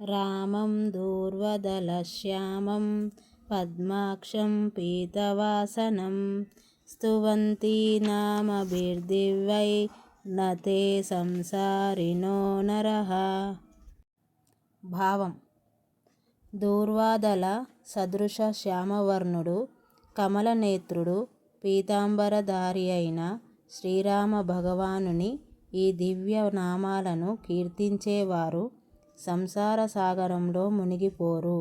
రామం దూర్వదలశ్యామం పద్మాక్షం పీతవాసనం. స్తువంతి నామభిర్దివ్యై నతే సంసారిణో నరహ భావం. దూర్వాదల సదృశ శ్యామవర్ణుడు కమలనేత్రుడు పీతాంబరధారి అయిన శ్రీరామ భగవానుని ఈ దివ్య నామాలను కీర్తించేవారు సంసార సాగరంలో మునిగిపోరు.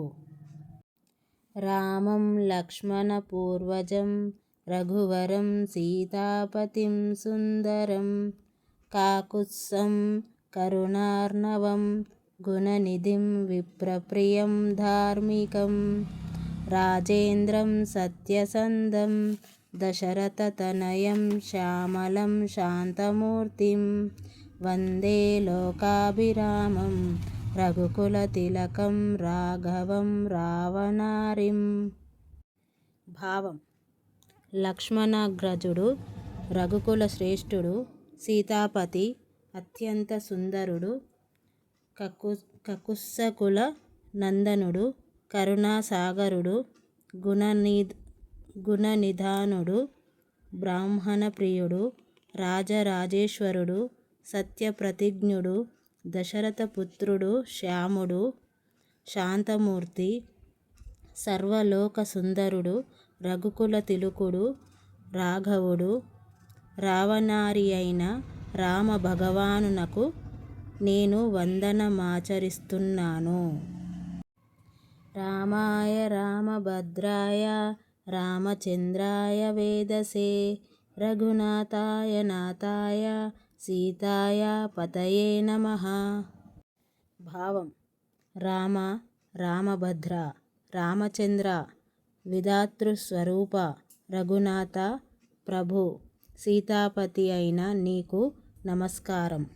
రామం లక్ష్మణపూర్వజం రఘువరం సీతాపతిం సుందరం కాకుత్సం కరుణార్ణవం గుణనిధిం విప్రప్రియం ధార్మికం రాజేంద్రం సత్యసంధం దశరథతనయం శ్యామలం శాంతమూర్తిం వందే లోకాభిరామం రఘుకులతిలకం రాఘవం రావణారిం. భావం. లక్ష్మణాగ్రజుడు రఘుకుల శ్రేష్ఠుడు సీతాపతి అత్యంత సుందరుడు కకు కకుత్సకుల నందనుడు కరుణాసాగరుడు గుణనిధానుడు బ్రాహ్మణప్రియుడు రాజరాజేశ్వరుడు సత్యప్రతిజ్ఞుడు దశరథపుత్రుడు శ్యాముడు శాంతమూర్తి సర్వలోక సుందరుడు రఘుకుల తిలుకుడు రాఘవుడు రావణారి అయిన రామ భగవానునకు నేను వందనమాచరిస్తున్నాను. రామాయ రామభద్రాయ రామచంద్రాయ వేదసే రఘునాథాయ నాథాయ సీతాయ పతయే నమ. భావం. రామ రామభద్ర రామచంద్ర విధాతృస్వరూప రఘునాథ ప్రభు సీతాపతి అయిన నీకు నమస్కారం.